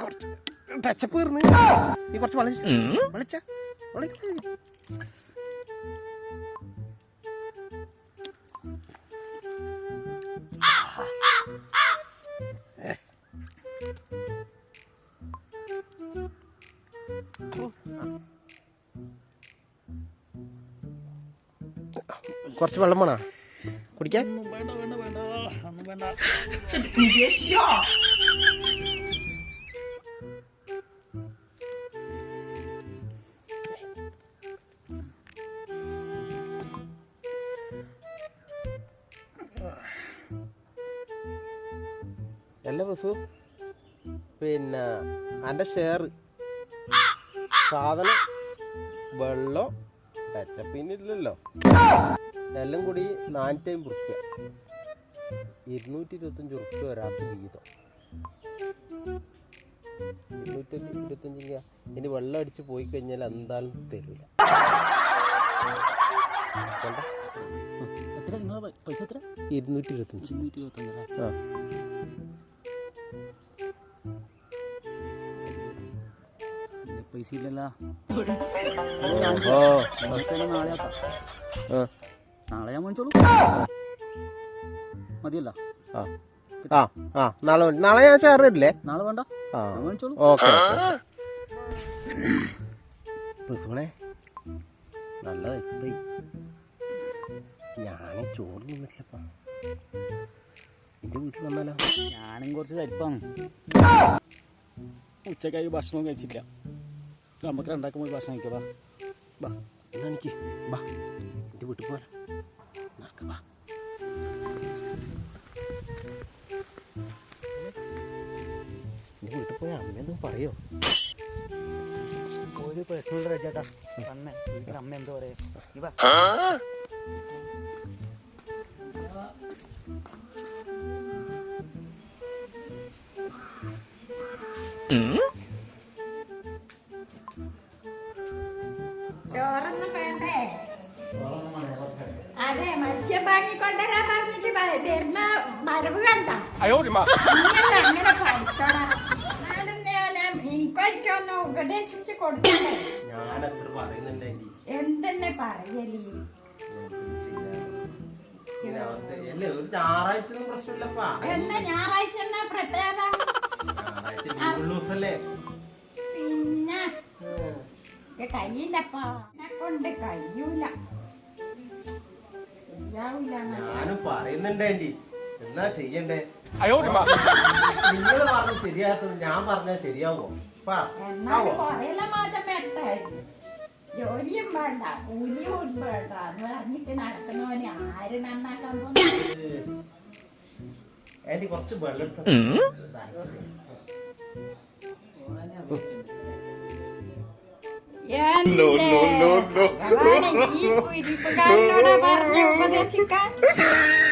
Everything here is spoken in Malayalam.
കുറച്ച് ടച്ചപ്പ് തീർന്ന് നീ കുറച്ച് വളച്ച വളച്ച കുറച്ച് വെള്ളം വേണോ? കുടിക്കാൻ? വേണ്ട വേണ്ട വേണ്ട. ഒന്നും വേണ്ട. അല്ല ബസു? പിന്നെ എന്റെ ഷെയർ സാധനം വെള്ളം ടച്ചപ്പിന്നില്ലല്ലോ എല്ലാം കൂടി നാനൂറ്റി അമ്പത് റുപ്യ ഇരുന്നൂറ്റി ഇരുപത്തഞ്ച് റുപ്യ ഒരാൾക്ക് വീതം. ഇരുന്നൂറ്റി ഇരുപത്തഞ്ചിന് ഇനി വെള്ളം അടിച്ച് പോയി കഴിഞ്ഞാൽ എന്തായാലും തരൂല. എത്ര നിങ്ങളെ പൈസ എത്ര ഇരുന്നൂറ്റി ഇരുപത്തഞ്ച് ഇരുന്നൂറ്റി ഇരുപത്തഞ്ച് ആ. പൈസ ഇല്ലല്ലോ നാളെ ഞാൻ മേടിച്ചോളൂ മതിയല്ല. ആ. ആ ആ. നാളെ ഞാൻ വേണ്ട. ഓക്കെ എത്തി ഞാൻ ചോറ് നിന്നിട്ടില്ലപ്പാ എന്റെ വീട്ടിൽ വന്നാലോ? ഞാനും കുറച്ച് തരിപ്പാണ് ഉച്ചക്കായി ഭക്ഷണം കഴിച്ചില്ല നമുക്ക് രണ്ടാക്കും പോയി ഭക്ഷണം കഴിക്കാം ബാ എന്നാ എനിക്ക്? ബാ എന്റെ വീട്ടിൽ പോരാ. നടക്ക ബാ എന്റെ വീട്ടിൽ പോയ അമ്മയൊന്നും പറയോ? ഒരു പ്രശ്നമുണ്ട് ചേട്ടാ അമ്മ വീട്ടിൽ അമ്മ എന്തോ പറയാ. ഇവ ചോറൊന്നും വേണ്ടേ? അതെ മത്സ്യം കൊണ്ടുവരാൻ പറഞ്ഞിട്ട് വരുന്ന മരവ് കണ്ട. അങ്ങനെ പഠിച്ചോടാ എനിക്കൊരിക്കൊന്ന് ഉപദേശിച്ച് കൊടുക്കണ്ടേ എന്തെന്നെ പറയൽ? എന്നാ ഞായറാഴ്ച എന്നാ പ്രത്യേകത? കയ്യില്ലപ്പാ കൊണ്ട് കഴിയൂല ശരിയാവൂല ഞാനും പറയുന്നുണ്ട് ആന്റി. എന്നാ ചെയ്യണ്ടേ? നിങ്ങൾ പറഞ്ഞ ശരിയാത്തത് ഞാൻ പറഞ്ഞാൽ ശരിയാവോ ജോലിയും വേണ്ട കൂലിയും വേണ്ട. എന്ന് പറഞ്ഞിട്ട് നടക്കുന്നവന് ആര് നന്നാക്കാൻ ആന്റി കുറച്ച് വെള്ളം എടുത്ത. Ja no, no, no, no. Vain kiikkui, niin kun käy nona varten, kun te